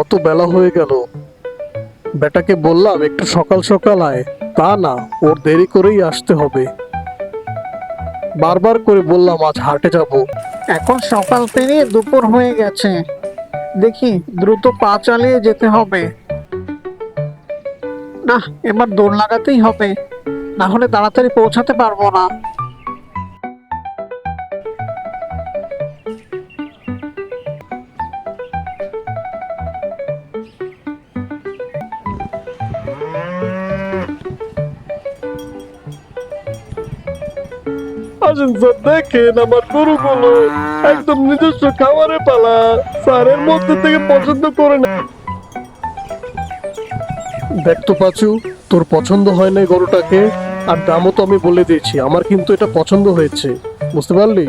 কত বেলা হয়ে গেল। বেটাকে বললাম, একটু সকাল সকাল আয়। তা না, ওর দেরি করেই আসতে হবে। বারবার করে বললাম, আজ হাটে যাব। এখন সকাল পেরিয়ে দুপুর হয়ে গেছে। দেখি, দ্রুত পা চালিয়ে যেতে হবে। না, এবার দৌড় লাগাতেই হবে। না হলে তাড়াতাড়ি পৌঁছাতে পারব না। আসেন স্যার দেখেন আমার গরুগুলো। একদম নিজস্ব খাবারে পালা। স্যারের মধ্যে থেকে পছন্দ করে না। দেখ তো পাচু, তোর পছন্দ হয় না গরুটাকে, আর দামও তো আমি বলে দিয়েছি, আমার কিন্তু এটা পছন্দ হয়েছে। বুঝতে পারলি?